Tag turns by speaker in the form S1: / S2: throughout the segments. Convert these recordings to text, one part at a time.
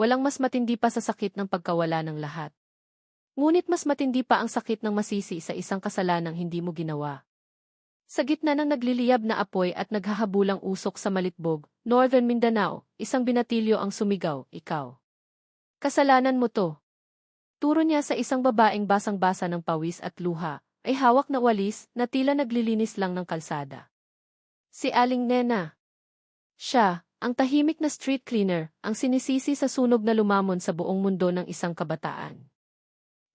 S1: walang mas matindi pa sa sakit ng pagkawala ng lahat. Ngunit mas matindi pa ang sakit ng masisi sa isang kasalanang hindi mo ginawa. Sa gitna ng nagliliyab na apoy at naghahabulang usok sa Malitbog, Northern Mindanao, isang binatilyo ang sumigaw, ikaw. Kasalanan mo to. Turo niya sa isang babaeng basang-basa ng pawis at luha, ay hawak na walis na tila naglilinis lang ng kalsada. Si Aling Nena. Siya, ang tahimik na street cleaner, ang sinisisi sa sunog na lumamon sa buong mundo ng isang kabataan.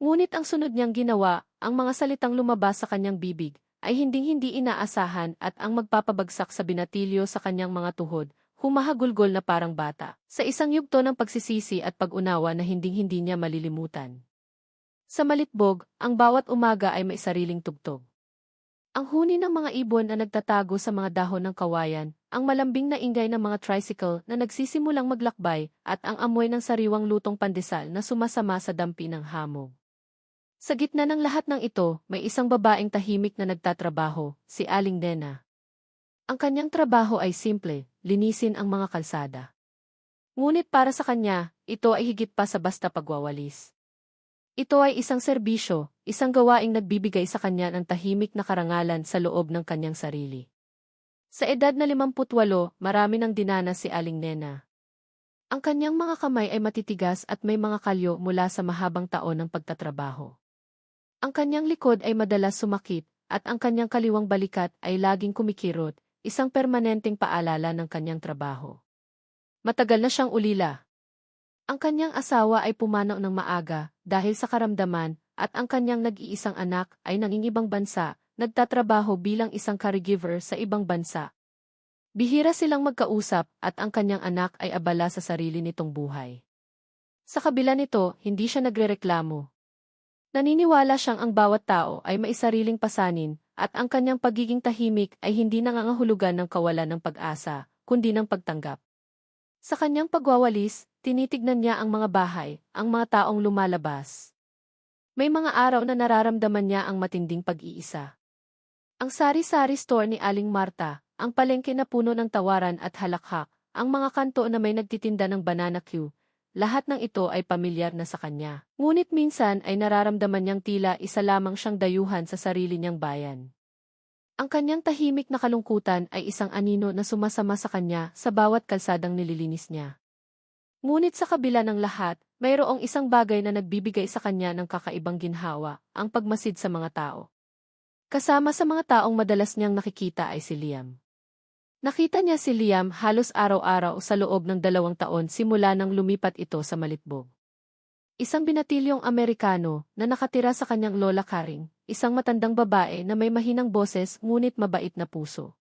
S1: Ngunit ang sunod niyang ginawa, ang mga salitang lumabas sa kanyang bibig, ay hinding-hindi inaasahan at ang magpapabagsak sa binatilyo sa kanyang mga tuhod, humahagulgol na parang bata, sa isang yugto ng pagsisisi at pag-unawa na hinding-hindi niya malilimutan. Sa Malitbog, ang bawat umaga ay may sariling tugtog. Ang huni ng mga ibon na nagtatago sa mga dahon ng kawayan, ang malambing na ingay ng mga tricycle na nagsisimulang maglakbay, at ang amoy ng sariwang lutong pandesal na sumasama sa dampi ng hamog. Sa gitna ng lahat ng ito, may isang babaeng tahimik na nagtatrabaho, si Aling Nena. Ang kanyang trabaho ay simple, linisin ang mga kalsada. Ngunit para sa kanya, ito ay higit pa sa basta pagwawalis. Ito ay isang serbisyo, isang gawaing nagbibigay sa kanya ng tahimik na karangalan sa loob ng kanyang sarili. Sa edad na 58, marami nang dinanas si Aling Nena. Ang kanyang mga kamay ay matitigas at may mga kalyo mula sa mahabang taon ng pagtatrabaho. Ang kanyang likod ay madalas sumakit, at ang kanyang kaliwang balikat ay laging kumikirot, isang permanenteng paalala ng kanyang trabaho. Matagal na siyang ulila, ang kanyang asawa ay pumanaw ng maaga dahil sa karamdaman at ang kanyang nag-iisang anak ay nangingibang bansa, nagtatrabaho bilang isang caregiver sa ibang bansa. Bihira silang magkausap at ang kanyang anak ay abala sa sarili nitong buhay. Sa kabila nito, hindi siya nagrereklamo. Naniniwala siyang ang bawat tao ay may sariling pasanin at ang kanyang pagiging tahimik ay hindi nangangahulugan ng kawalan ng pag-asa, kundi ng pagtanggap. Sa kanyang pagwawalis, tinitignan niya ang mga bahay, ang mga taong lumalabas. May mga araw na nararamdaman niya ang matinding pag-iisa. Ang sari-sari store ni Aling Marta, ang palengke na puno ng tawaran at halakhak, ang mga kanto na may nagtitinda ng banana queue, lahat ng ito ay pamilyar na sa kanya. Ngunit minsan ay nararamdaman niyang tila isa lamang siyang dayuhan sa sarili niyang bayan. Ang kanyang tahimik na kalungkutan ay isang anino na sumasama sa kanya sa bawat kalsadang nililinis niya. Ngunit sa kabila ng lahat, mayroong isang bagay na nagbibigay sa kanya ng kakaibang ginhawa, ang pagmasid sa mga tao. Kasama sa mga taong madalas niyang nakikita ay si Liam. Nakita niya si Liam halos araw-araw sa loob ng dalawang taon simula nang lumipat ito sa Malitbog. Isang binatilyong Amerikano na nakatira sa kanyang lola Karing, isang matandang babae na may mahinang boses ngunit mabait na puso.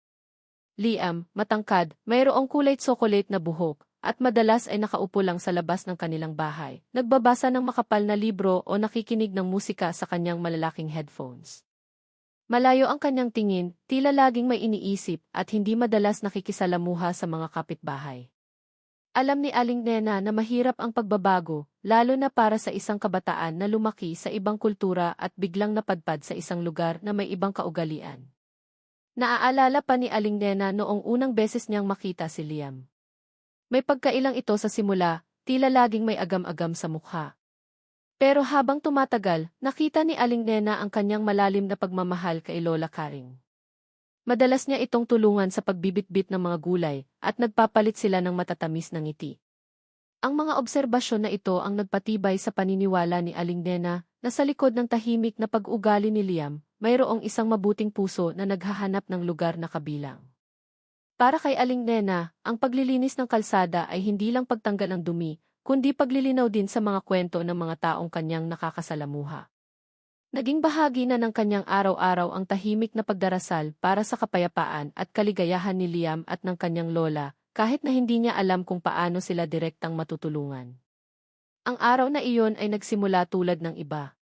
S1: Liam, matangkad, mayroong kulay tsokolate na buhok, at madalas ay nakaupo lang sa labas ng kanilang bahay, nagbabasa ng makapal na libro o nakikinig ng musika sa kanyang malalaking headphones. Malayo ang kanyang tingin, tila laging may iniisip at hindi madalas nakikisalamuha sa mga kapitbahay. Alam ni Aling Nena na mahirap ang pagbabago, lalo na para sa isang kabataan na lumaki sa ibang kultura at biglang napadpad sa isang lugar na may ibang kaugalian. Naaalala pa ni Aling Nena noong unang beses niyang makita si Liam. May pagkailang ito sa simula, tila laging may agam-agam sa mukha. Pero habang tumatagal, nakita ni Aling Nena ang kanyang malalim na pagmamahal kay Lola Karing. Madalas niya itong tulungan sa pagbibitbit ng mga gulay at nagpapalit sila ng matatamis na ngiti. Ang mga obserbasyon na ito ang nagpatibay sa paniniwala ni Aling Nena na sa likod ng tahimik na pag-ugali ni Liam, mayroong isang mabuting puso na naghahanap ng lugar na kabilang. Para kay Aling Nena, ang paglilinis ng kalsada ay hindi lang pagtanggal ng dumi, kundi paglilinaw din sa mga kwento ng mga taong kanyang nakakasalamuha. Naging bahagi na ng kanyang araw-araw ang tahimik na pagdarasal para sa kapayapaan at kaligayahan ni Liam at ng kanyang lola, kahit na hindi niya alam kung paano sila direktang matutulungan. Ang araw na iyon ay nagsimula tulad ng iba.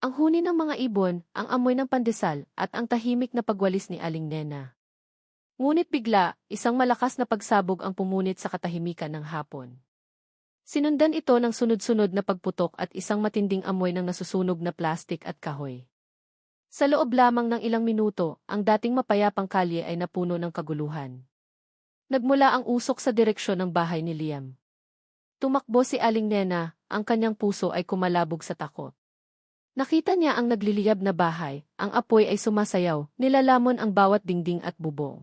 S1: Ang huni ng mga ibon, ang amoy ng pandesal, at ang tahimik na pagwalis ni Aling Nena. Ngunit bigla, isang malakas na pagsabog ang pumunit sa katahimikan ng hapon. Sinundan ito ng sunod-sunod na pagputok at isang matinding amoy ng nasusunog na plastik at kahoy. Sa loob lamang ng ilang minuto, ang dating mapayapang kalye ay napuno ng kaguluhan. Nagmula ang usok sa direksyon ng bahay ni Liam. Tumakbo si Aling Nena, ang kanyang puso ay kumalabog sa takot. Nakita niya ang nagliliyab na bahay, ang apoy ay sumasayaw, nilalamon ang bawat dingding at bubong.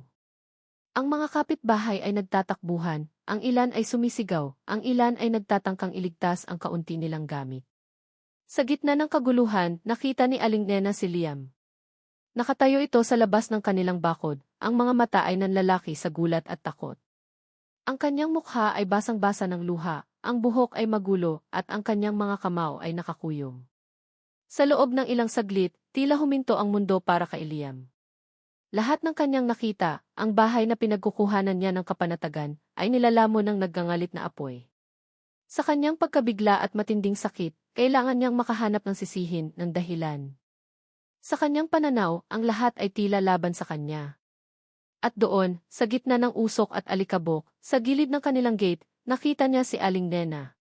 S1: Ang mga kapitbahay ay nagtatakbuhan, ang ilan ay sumisigaw, ang ilan ay nagtatangkang iligtas ang kaunti nilang gamit. Sa gitna ng kaguluhan, nakita ni Aling Nena si Liam. Nakatayo ito sa labas ng kanilang bakod, ang mga mata ay nanlalaki sa gulat at takot. Ang kanyang mukha ay basang-basa ng luha, ang buhok ay magulo, at ang kanyang mga kamao ay nakakuyong. Sa loob ng ilang saglit, tila huminto ang mundo para kay Liam. Lahat ng kanyang nakita, ang bahay na pinagkukuhanan niya ng kapanatagan, ay nilalamo ng naggangalit na apoy. Sa kanyang pagkabigla at matinding sakit, kailangan niyang makahanap ng sisihin ng dahilan. Sa kanyang pananaw, ang lahat ay tila laban sa kanya. At doon, sa gitna ng usok at alikabok, sa gilid ng kanilang gate, nakita niya si Aling Nena.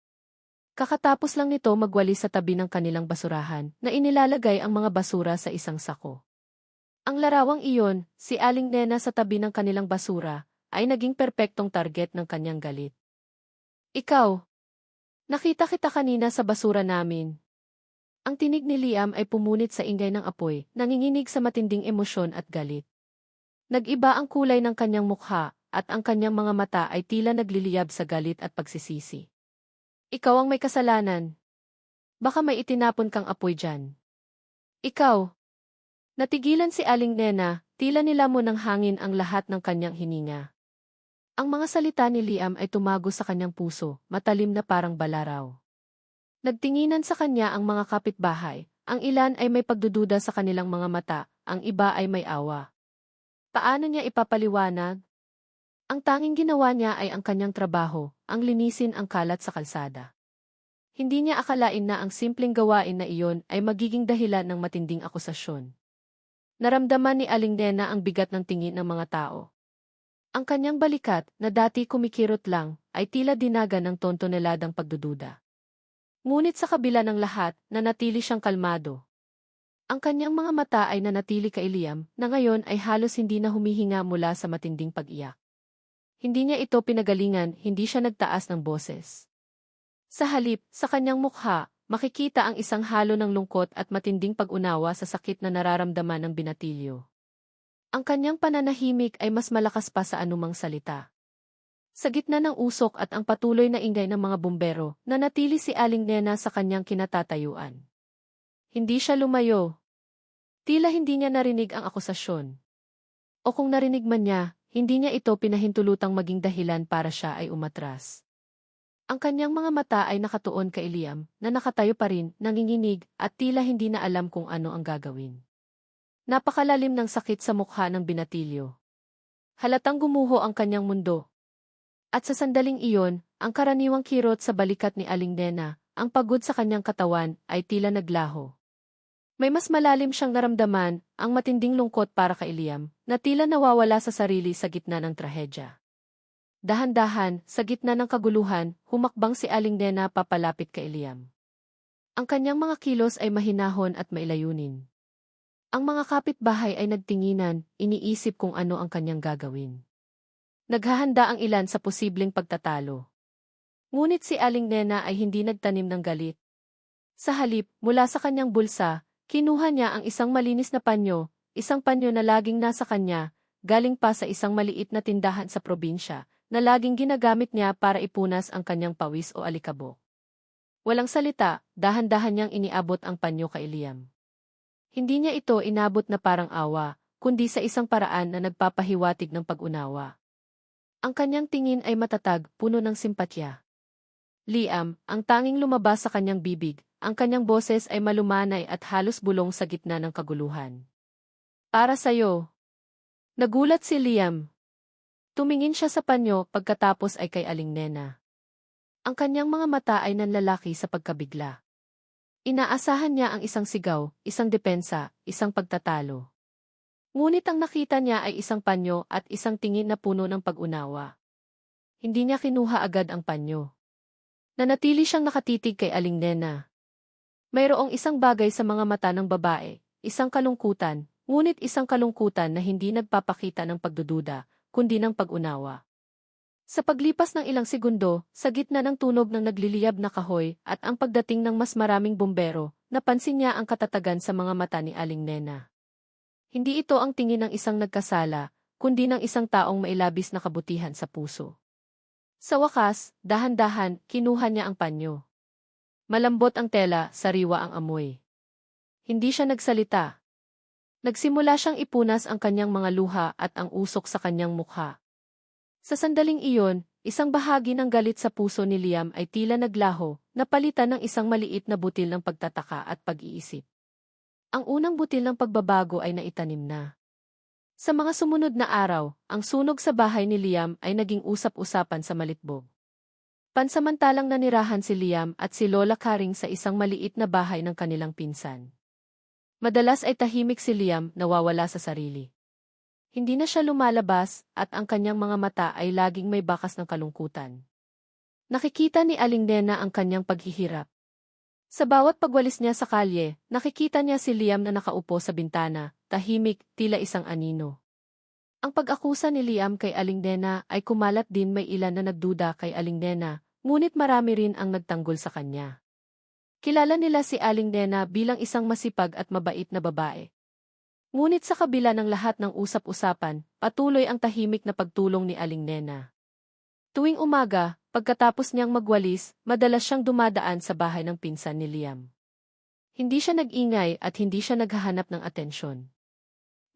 S1: Kakatapos lang nito magwali sa tabi ng kanilang basurahan, na inilalagay ang mga basura sa isang sako. Ang larawang iyon, si Aling Nena sa tabi ng kanilang basura, ay naging perpektong target ng kanyang galit. Ikaw, nakita kita kanina sa basura namin. Ang tinig ni Liam ay pumunit sa ingay ng apoy, nanginginig sa matinding emosyon at galit. Nag-iba ang kulay ng kanyang mukha, at ang kanyang mga mata ay tila nagliliyab sa galit at pagsisisi. Ikaw ang may kasalanan. Baka may itinapon kang apoy dyan. Ikaw. Natigilan si Aling Nena, tila nila mo ng hangin ang lahat ng kanyang hininga. Ang mga salita ni Liam ay tumago sa kanyang puso, matalim na parang balaraw. Nagtinginan sa kanya ang mga kapitbahay, ang ilan ay may pagdududa sa kanilang mga mata, ang iba ay may awa. Paano niya ipapaliwanag? Ang tanging ginawa niya ay ang kanyang trabaho, ang linisin ang kalat sa kalsada. Hindi niya akalain na ang simpleng gawain na iyon ay magiging dahilan ng matinding akusasyon. Naramdaman ni Aling Nena ang bigat ng tingin ng mga tao. Ang kanyang balikat, na dati kumikirot lang, ay tila dinaga ng tontoneladang pagdududa. Ngunit sa kabila ng lahat, nanatili siyang kalmado, ang kanyang mga mata ay nanatili kay Liam, na ngayon ay halos hindi na humihinga mula sa matinding pag-iyak. Hindi niya ito pinagalingan, hindi siya nagtaas ng boses. Sa halip, sa kanyang mukha, makikita ang isang halo ng lungkot at matinding pag-unawa sa sakit na nararamdaman ng binatilyo. Ang kanyang pananahimik ay mas malakas pa sa anumang salita. Sa gitna ng usok at ang patuloy na ingay ng mga bumbero, nanatili si Aling Nena sa kanyang kinatatayuan. Hindi siya lumayo, Tila hindi niya narinig ang akusasyon. O kung narinig man niya, hindi niya ito pinahintulutang maging dahilan para siya ay umatras. Ang kanyang mga mata ay nakatuon kay Liam, na nakatayo pa rin, nanginginig, at tila hindi na alam kung ano ang gagawin. Napakalalim ng sakit sa mukha ng binatilyo. Halatang gumuho ang kanyang mundo. At sa sandaling iyon, ang karaniwang kirot sa balikat ni Aling Nena, ang pagod sa kanyang katawan, ay tila naglaho. May mas malalim siyang naramdaman, ang matinding lungkot para kay Liam, na tila nawawala sa sarili sa gitna ng trahedya. Dahan-dahan, sa gitna ng kaguluhan, humakbang si Aling Nena papalapit kay Liam. Ang kanyang mga kilos ay mahinahon at mailayunin. Ang mga kapitbahay ay nagtinginan, iniisip kung ano ang kanyang gagawin. Naghahanda ang ilan sa posibleng pagtatalo. Ngunit si Aling Nena ay hindi nagtanim ng galit. Sa halip, mula sa kanyang bulsa, Kinuha niya ang isang malinis na panyo, isang panyo na laging nasa kanya, galing pa sa isang maliit na tindahan sa probinsya, na laging ginagamit niya para ipunas ang kanyang pawis o alikabok. Walang salita, dahan-dahan niyang iniabot ang panyo kay Liam. Hindi niya ito inabot na parang awa, kundi sa isang paraan na nagpapahiwatig ng pag-unawa. Ang kanyang tingin ay matatag, puno ng simpatya. Liam, ang tanging lumabas sa kanyang bibig, ang kanyang boses ay malumanay at halos bulong sa gitna ng kaguluhan. Para sa'yo. Nagulat si Liam. Tumingin siya sa panyo pagkatapos ay kay Aling Nena. Ang kanyang mga mata ay nanlalaki sa pagkabigla. Inaasahan niya ang isang sigaw, isang depensa, isang pagtatalo. Ngunit ang nakita niya ay isang panyo at isang tingin na puno ng pag-unawa. Hindi niya kinuha agad ang panyo. Nanatili siyang nakatitig kay Aling Nena. Mayroong isang bagay sa mga mata ng babae, isang kalungkutan, ngunit isang kalungkutan na hindi nagpapakita ng pagdududa, kundi ng pag-unawa. Sa paglipas ng ilang segundo, sa gitna ng tunog ng nagliliyab na kahoy at ang pagdating ng mas maraming bumbero, napansin niya ang katatagan sa mga mata ni Aling Nena. Hindi ito ang tingin ng isang nagkasala, kundi ng isang taong mailabis na kabutihan sa puso. Sa wakas, dahan-dahan, kinuha niya ang panyo. Malambot ang tela, sariwa ang amoy. Hindi siya nagsalita. Nagsimula siyang ipunas ang kanyang mga luha at ang usok sa kanyang mukha. Sa sandaling iyon, isang bahagi ng galit sa puso ni Liam ay tila naglaho, napalitan ng isang maliit na butil ng pagtataka at pag-iisip. Ang unang butil ng pagbabago ay naitanim na. Sa mga sumunod na araw, ang sunog sa bahay ni Liam ay naging usap-usapan sa malitbog. Pansamantalang nanirahan si Liam at si Lola Karing sa isang maliit na bahay ng kanilang pinsan. Madalas ay tahimik si Liam nawawala sa sarili. Hindi na siya lumalabas at ang kanyang mga mata ay laging may bakas ng kalungkutan. Nakikita ni Aling Nena ang kanyang paghihirap. Sa bawat pagwalis niya sa kalye, nakikita niya si Liam na nakaupo sa bintana, tahimik, tila isang anino. Ang pag-akusa ni Liam kay Aling Nena ay kumalat din may ilan na nagduda kay Aling Nena, ngunit marami rin ang nagtanggol sa kanya. Kilala nila si Aling Nena bilang isang masipag at mabait na babae. Ngunit sa kabila ng lahat ng usap-usapan, patuloy ang tahimik na pagtulong ni Aling Nena. Tuwing umaga, pagkatapos niyang magwalis, madalas siyang dumadaan sa bahay ng pinsan ni Liam. Hindi siya nag-ingay at hindi siya naghahanap ng atensyon.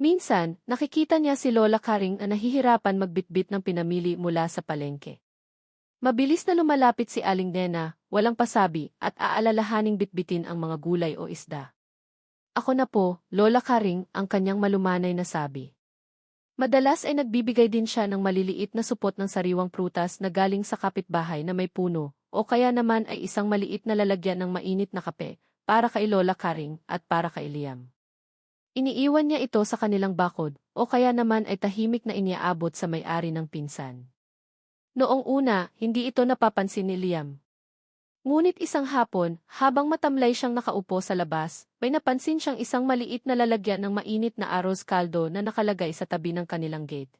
S1: Minsan, nakikita niya si Lola Karing na nahihirapan magbitbit ng pinamili mula sa palengke. Mabilis na lumalapit si Aling Nena, walang pasabi, at aalalahaning bitbitin ang mga gulay o isda. Ako na po, Lola Karing, ang kanyang malumanay na sabi. Madalas ay nagbibigay din siya ng maliliit na supot ng sariwang prutas na galing sa kapitbahay na may puno, o kaya naman ay isang maliit na lalagyan ng mainit na kape, para kay Lola Karing at para kay Liam. Iniiwan niya ito sa kanilang bakod, o kaya naman ay tahimik na iniaabot sa may-ari ng pinsan. Noong una, hindi ito napapansin ni Liam. Ngunit isang hapon, habang matamlay siyang nakaupo sa labas, may napansin siyang isang maliit na lalagyan ng mainit na arroz caldo na nakalagay sa tabi ng kanilang gate.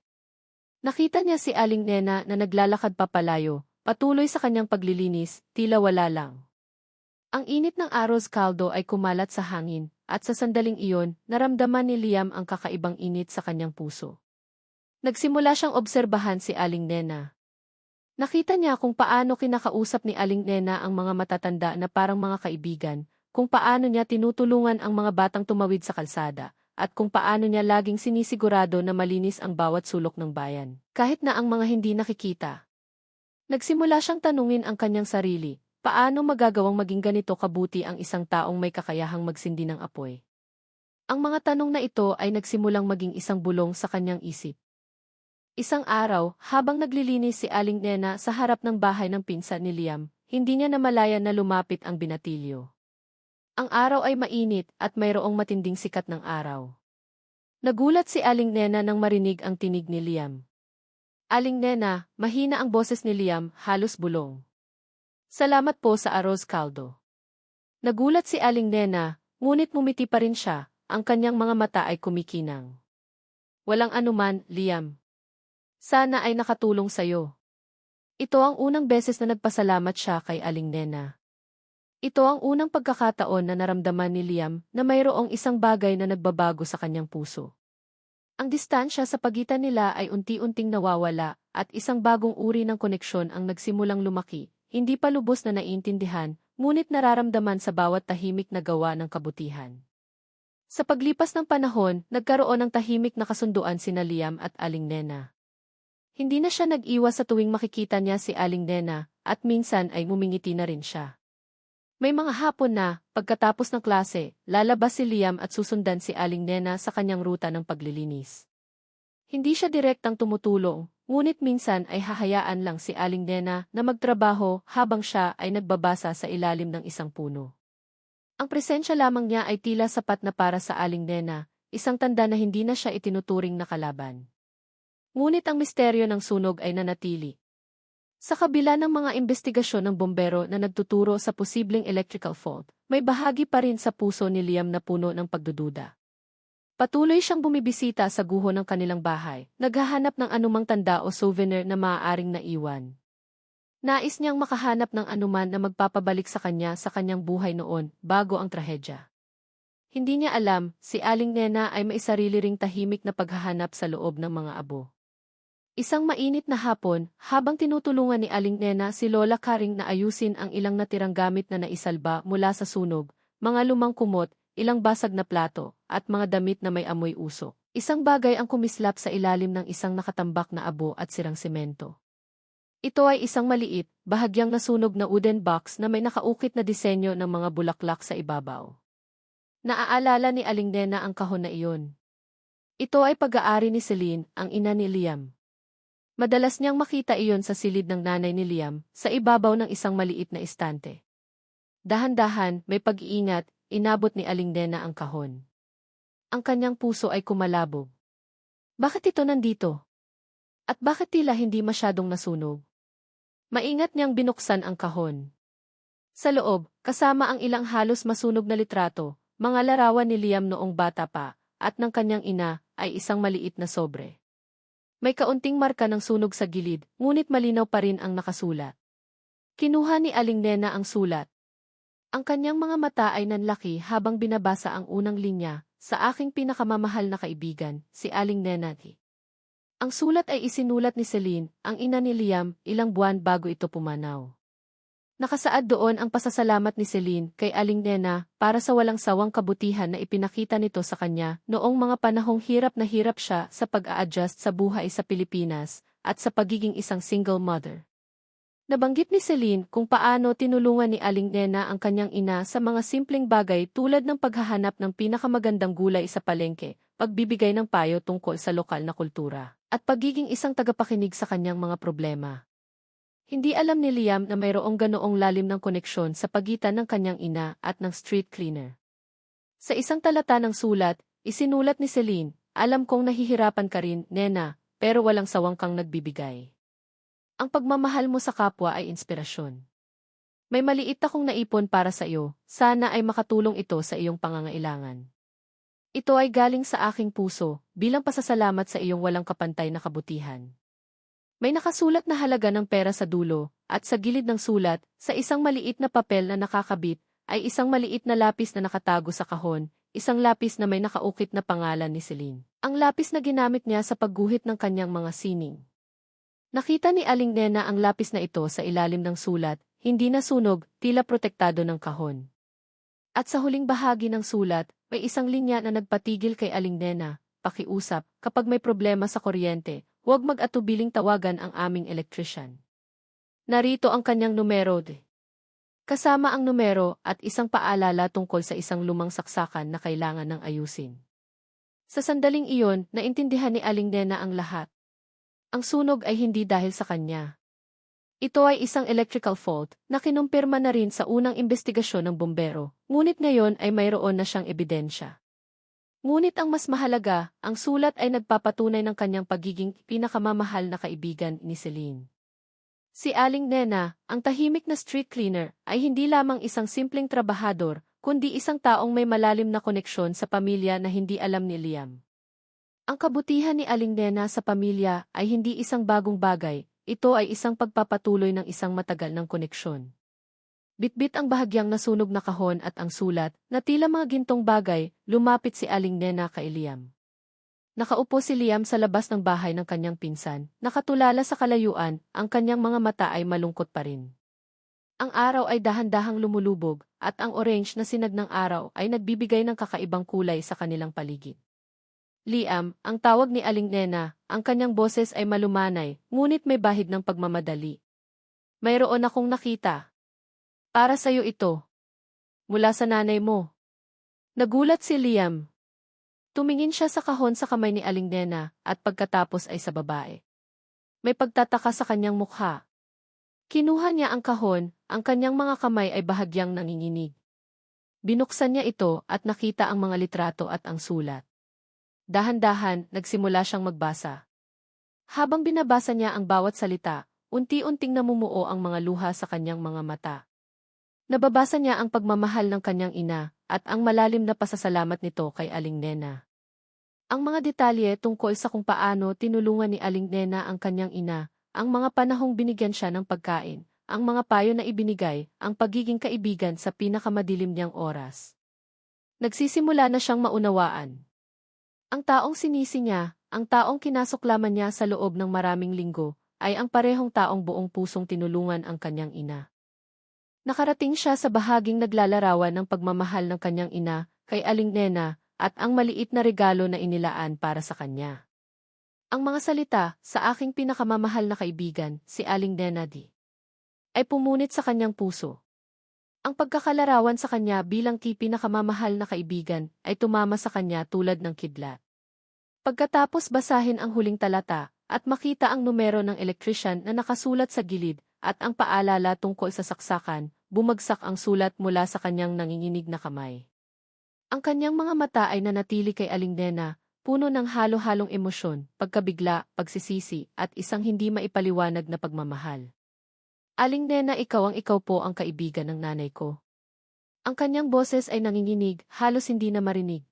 S1: Nakita niya si Aling Nena na naglalakad papalayo, patuloy sa kanyang paglilinis, tila wala lang. Ang init ng arroz caldo ay kumalat sa hangin, at sa sandaling iyon, naramdaman ni Liam ang kakaibang init sa kanyang puso. Nagsimula siyang obserbahan si Aling Nena. Nakita niya kung paano kinakausap ni Aling Nena ang mga matatanda na parang mga kaibigan, kung paano niya tinutulungan ang mga batang tumawid sa kalsada, at kung paano niya laging sinisigurado na malinis ang bawat sulok ng bayan, kahit na ang mga hindi nakikita. Nagsimula siyang tanungin ang kanyang sarili, paano magagawang maging ganito kabuti ang isang taong may kakayahang magsindi ng apoy. Ang mga tanong na ito ay nagsimulang maging isang bulong sa kanyang isip. Isang araw, habang naglilinis si Aling Nena sa harap ng bahay ng pinsan ni Liam, hindi niya namalayan na lumapit ang binatilyo. Ang araw ay mainit at mayroong matinding sikat ng araw. Nagulat si Aling Nena nang marinig ang tinig ni Liam. Aling Nena, mahina ang boses ni Liam, halos bulong. Salamat po sa arroz caldo. Nagulat si Aling Nena, ngunit mumiti pa rin siya, ang kanyang mga mata ay kumikinang. Walang anuman, Liam. Sana ay nakatulong sa'yo. Ito ang unang beses na nagpasalamat siya kay Aling Nena. Ito ang unang pagkakataon na naramdaman ni Liam na mayroong isang bagay na nagbabago sa kanyang puso. Ang distansya sa pagitan nila ay unti-unting nawawala at isang bagong uri ng koneksyon ang nagsimulang lumaki, hindi pa lubos na naiintindihan, ngunit nararamdaman sa bawat tahimik na gawa ng kabutihan. Sa paglipas ng panahon, nagkaroon ng tahimik na kasunduan sina Liam at Aling Nena. Hindi na siya nag-iwas sa tuwing makikita niya si Aling Nena, at minsan ay mumingiti na rin siya. May mga hapon na, pagkatapos ng klase, lalabas si Liam at susundan si Aling Nena sa kanyang ruta ng paglilinis. Hindi siya direktang tumutulong, ngunit minsan ay hahayaan lang si Aling Nena na magtrabaho habang siya ay nagbabasa sa ilalim ng isang puno. Ang presensya lamang niya ay tila sapat na para sa Aling Nena, isang tanda na hindi na siya itinuturing na kalaban. Ngunit ang misteryo ng sunog ay nanatili. Sa kabila ng mga investigasyon ng bombero na nagtuturo sa posibleng electrical fault, may bahagi pa rin sa puso ni Liam na puno ng pagdududa. Patuloy siyang bumibisita sa guho ng kanilang bahay, naghahanap ng anumang tanda o souvenir na maaaring naiwan. Nais niyang makahanap ng anuman na magpapabalik sa kanya sa kanyang buhay noon, bago ang trahedya. Hindi niya alam, si Aling Nena ay may sarili ring tahimik na paghahanap sa loob ng mga abo. Isang mainit na hapon, habang tinutulungan ni Aling Nena si Lola Karing na ayusin ang ilang natirang gamit na naisalba mula sa sunog, mga lumang kumot, ilang basag na plato, at mga damit na may amoy usok. Isang bagay ang kumislap sa ilalim ng isang nakatambak na abo at sirang semento. Ito ay isang maliit, bahagyang nasunog na wooden box na may nakaukit na disenyo ng mga bulaklak sa ibabaw. Naaalala ni Aling Nena ang kahon na iyon. Ito ay pag-aari ni Celine, ang ina ni Liam. Madalas niyang makita iyon sa silid ng nanay ni Liam, sa ibabaw ng isang maliit na istante. Dahan-dahan, may pag-iingat, inabot ni Aling Nena ang kahon. Ang kanyang puso ay kumalabog. Bakit ito nandito? At bakit tila hindi masyadong nasunog? Maingat niyang binuksan ang kahon. Sa loob, kasama ang ilang halos masunog na litrato, mga larawan ni Liam noong bata pa, at ng kanyang ina, ay isang maliit na sobre. May kaunting marka ng sunog sa gilid, ngunit malinaw pa rin ang nakasulat. Kinuha ni Aling Nena ang sulat. Ang kanyang mga mata ay nanlaki habang binabasa ang unang linya, sa aking pinakamamahal na kaibigan, si Aling Nenati. Ang sulat ay isinulat ni Celine, ang ina ni Liam, ilang buwan bago ito pumanaw. Nakasaad doon ang pasasalamat ni Celine kay Aling Nena para sa walang sawang kabutihan na ipinakita nito sa kanya noong mga panahong hirap na hirap siya sa pag-a-adjust sa buhay sa Pilipinas at sa pagiging isang single mother. Nabanggit ni Celine kung paano tinulungan ni Aling Nena ang kanyang ina sa mga simpleng bagay tulad ng paghahanap ng pinakamagandang gulay sa palengke, pagbibigay ng payo tungkol sa lokal na kultura, at pagiging isang tagapakinig sa kanyang mga problema. Hindi alam ni Liam na mayroong ganoong lalim ng koneksyon sa pagitan ng kanyang ina at ng street cleaner. Sa isang talata ng sulat, isinulat ni Celine, alam kong nahihirapan ka rin, Nena, pero walang sawang kang nagbibigay. Ang pagmamahal mo sa kapwa ay inspirasyon. May maliit akong naipon para sa iyo, sana ay makatulong ito sa iyong pangangailangan. Ito ay galing sa aking puso, bilang pasasalamat sa iyong walang kapantay na kabutihan. May nakasulat na halaga ng pera sa dulo, at sa gilid ng sulat, sa isang maliit na papel na nakakabit, ay isang maliit na lapis na nakatago sa kahon, isang lapis na may nakaukit na pangalan ni Celine. Ang lapis na ginamit niya sa pagguhit ng kanyang mga sining. Nakita ni Aling Nena ang lapis na ito sa ilalim ng sulat, hindi nasunog, tila protektado ng kahon. At sa huling bahagi ng sulat, may isang linya na nagpatigil kay Aling Nena, pakiusap, kapag may problema sa kuryente, huwag mag-atubiling tawagan ang aming electrician. Narito ang kanyang numero de. Kasama ang numero at isang paalala tungkol sa isang lumang saksakan na kailangan ng ayusin. Sa sandaling iyon, naintindihan ni Aling Nena ang lahat. Ang sunog ay hindi dahil sa kanya. Ito ay isang electrical fault na kinumpirma na rin sa unang investigasyon ng bombero, ngunit ngayon ay mayroon na siyang ebidensya. Ngunit ang mas mahalaga, ang sulat ay nagpapatunay ng kanyang pagiging pinakamamahal na kaibigan ni Celine. Si Aling Nena, ang tahimik na street cleaner, ay hindi lamang isang simpleng trabahador, kundi isang taong may malalim na koneksyon sa pamilya na hindi alam ni Liam. Ang kabutihan ni Aling Nena sa pamilya ay hindi isang bagong bagay, ito ay isang pagpapatuloy ng isang matagal ng koneksyon. Bitbit ang bahagyang nasunog na kahon at ang sulat, na tila mga gintong bagay, lumapit si Aling Nena kay Liam. Nakaupo si Liam sa labas ng bahay ng kanyang pinsan, nakatulala sa kalayuan, ang kanyang mga mata ay malungkot pa rin. Ang araw ay dahan-dahang lumulubog, at ang orange na sinag ng araw ay nagbibigay ng kakaibang kulay sa kanilang paligid. Liam, ang tawag ni Aling Nena, ang kanyang boses ay malumanay, ngunit may bahid ng pagmamadali. Mayroon akong nakita. Para sa'yo ito. Mula sa nanay mo. Nagulat si Liam, Tumingin siya sa kahon sa kamay ni Aling Nena at pagkatapos ay sa babae. May pagtataka sa kanyang mukha. Kinuha niya ang kahon, ang kanyang mga kamay ay bahagyang nanginginig. Binuksan niya ito at nakita ang mga litrato at ang sulat. Dahan-dahan, nagsimula siyang magbasa. Habang binabasa niya ang bawat salita, unti-unting namumuo ang mga luha sa kanyang mga mata. Nababasa niya ang pagmamahal ng kanyang ina at ang malalim na pasasalamat nito kay Aling Nena. Ang mga detalye tungkol sa kung paano tinulungan ni Aling Nena ang kanyang ina, ang mga panahong binigyan siya ng pagkain, ang mga payo na ibinigay, ang pagiging kaibigan sa pinakamadilim niyang oras. Nagsisimula na siyang maunawaan. Ang taong sinisi niya, ang taong kinasuklaman niya sa loob ng maraming linggo, ay ang parehong taong buong pusong tinulungan ang kanyang ina. Nakarating siya sa bahaging naglalarawan ng pagmamahal ng kanyang ina, kay Aling Nena, at ang maliit na regalo na inilaan para sa kanya. Ang mga salita, sa aking pinakamamahal na kaibigan, si Aling Nenadi, ay pumunit sa kanyang puso. Ang pagkakalarawan sa kanya bilang ki pinakamamahal na kaibigan ay tumama sa kanya tulad ng kidlat. Pagkatapos basahin ang huling talata at makita ang numero ng electrician na nakasulat sa gilid at ang paalala tungkol sa saksakan, bumagsak ang sulat mula sa kanyang nanginginig na kamay. Ang kanyang mga mata ay nanatili kay Aling Nena, puno ng halo-halong emosyon, pagkabigla, pagsisisi, at isang hindi maipaliwanag na pagmamahal. Aling Nena ikaw ang ikaw po ang kaibigan ng nanay ko. Ang kanyang boses ay nanginginig, halos hindi na marinig.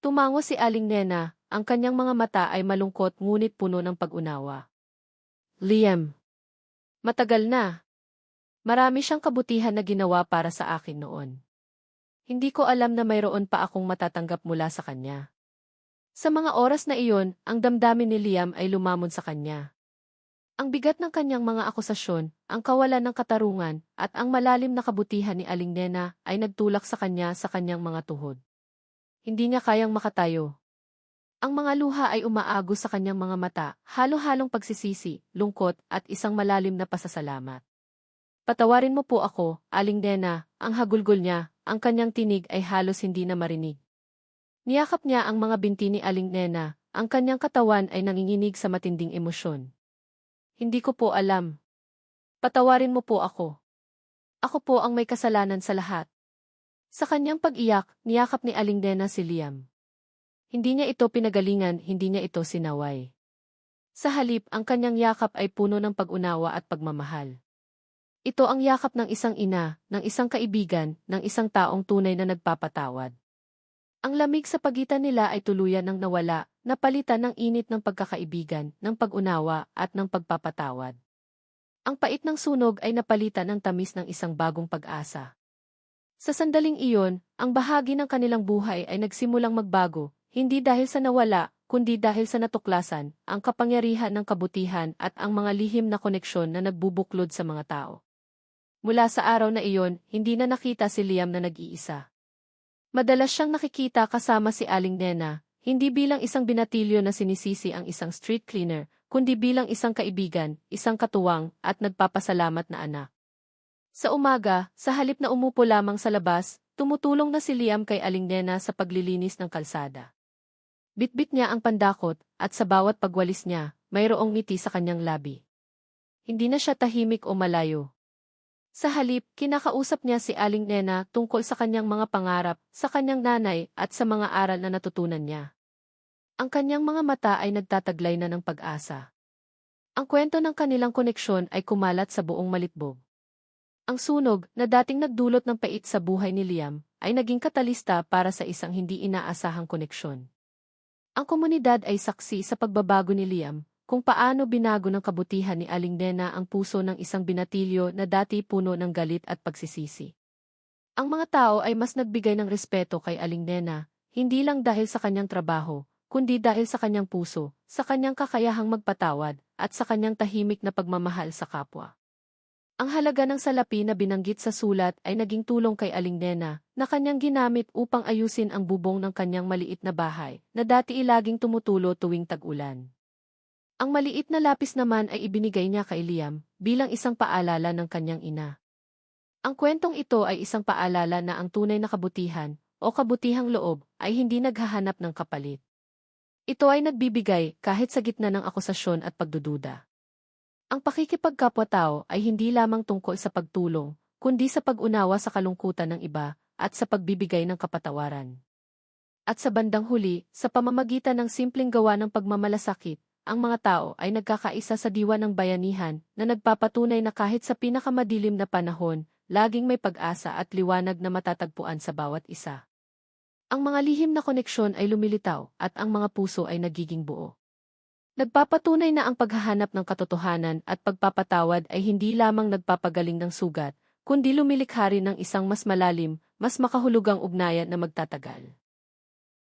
S1: Tumango si Aling Nena, ang kanyang mga mata ay malungkot ngunit puno ng pag-unawa. Liam. Matagal na. Marami siyang kabutihan na ginawa para sa akin noon. Hindi ko alam na mayroon pa akong matatanggap mula sa kanya. Sa mga oras na iyon, ang damdamin ni Liam ay lumamon sa kanya. Ang bigat ng kanyang mga akusasyon, ang kawalan ng katarungan, at ang malalim na kabutihan ni Aling Nena ay nagtulak sa kanya sa kanyang mga tuhod. Hindi niya kayang makatayo. Ang mga luha ay umaago sa kanyang mga mata, halo-halong pagsisisi, lungkot, at isang malalim na pasasalamat. Patawarin mo po ako, Aling Nena, ang hagulgol niya, ang kanyang tinig ay halos hindi na marinig. Niyakap niya ang mga binti ni Aling Nena, ang kanyang katawan ay nanginginig sa matinding emosyon. Hindi ko po alam. Patawarin mo po ako. Ako po ang may kasalanan sa lahat. Sa kanyang pag-iyak, niyakap ni Aling Nena si Liam. Hindi niya ito pinagalingan, hindi niya ito sinaway. Sa halip, ang kanyang yakap ay puno ng pag-unawa at pagmamahal. Ito ang yakap ng isang ina, ng isang kaibigan, ng isang taong tunay na nagpapatawad. Ang lamig sa pagitan nila ay tuluyan ng nawala, napalitan ng init ng pagkakaibigan, ng pag-unawa, at ng pagpapatawad. Ang pait ng sunog ay napalitan ng tamis ng isang bagong pag-asa. Sa sandaling iyon, ang bahagi ng kanilang buhay ay nagsimulang magbago, hindi dahil sa nawala, kundi dahil sa natuklasan, ang kapangyarihan ng kabutihan at ang mga lihim na koneksyon na nagbubuklod sa mga tao. Mula sa araw na iyon, hindi na nakita si Liam na nag-iisa. Madalas siyang nakikita kasama si Aling Nena, hindi bilang isang binatilyo na sinisisi ang isang street cleaner, kundi bilang isang kaibigan, isang katuwang, at nagpapasalamat na anak. Sa umaga, sa halip na umupo lamang sa labas, tumutulong na si Liam kay Aling Nena sa paglilinis ng kalsada. Bitbit niya ang pandakot, at sa bawat pagwalis niya, mayroong ngiti sa kanyang labi. Hindi na siya tahimik o malayo, sa halip, kinakausap niya si Aling Nena tungkol sa kanyang mga pangarap, sa kanyang nanay, at sa mga aral na natutunan niya. Ang kanyang mga mata ay nagtataglay na ng pag-asa. Ang kwento ng kanilang koneksyon ay kumalat sa buong malitbog. Ang sunog, na dating nagdulot ng pait sa buhay ni Liam, ay naging katalista para sa isang hindi inaasahang koneksyon. Ang komunidad ay saksi sa pagbabago ni Liam, kung paano binago ng kabutihan ni Aling Nena ang puso ng isang binatilyo na dati puno ng galit at pagsisisi. Ang mga tao ay mas nagbigay ng respeto kay Aling Nena, hindi lang dahil sa kanyang trabaho, kundi dahil sa kanyang puso, sa kanyang kakayahang magpatawad, at sa kanyang tahimik na pagmamahal sa kapwa. Ang halaga ng salapi na binanggit sa sulat ay naging tulong kay Aling Nena, na kanyang ginamit upang ayusin ang bubong ng kanyang maliit na bahay, na dati ilaging tumutulo tuwing tag-ulan. Ang maliit na lapis naman ay ibinigay niya kay Liam bilang isang paalala ng kanyang ina. Ang kwentong ito ay isang paalala na ang tunay na kabutihan o kabutihang loob ay hindi naghahanap ng kapalit. Ito ay nagbibigay kahit sa gitna ng akusasyon at pagdududa. Ang pakikipagkapwa-tao ay hindi lamang tungkol sa pagtulong, kundi sa pag-unawa sa kalungkutan ng iba at sa pagbibigay ng kapatawaran. At sa bandang huli, sa pamamagitan ng simpleng gawa ng pagmamalasakit, ang mga tao ay nagkakaisa sa diwa ng bayanihan na nagpapatunay na kahit sa pinakamadilim na panahon, laging may pag-asa at liwanag na matatagpuan sa bawat isa. Ang mga lihim na koneksyon ay lumilitaw at ang mga puso ay nagiging buo. Nagpapatunay na ang paghahanap ng katotohanan at pagpapatawad ay hindi lamang nagpapagaling ng sugat, kundi lumilikha rin ng isang mas malalim, mas makahulugang ugnayan na magtatagal.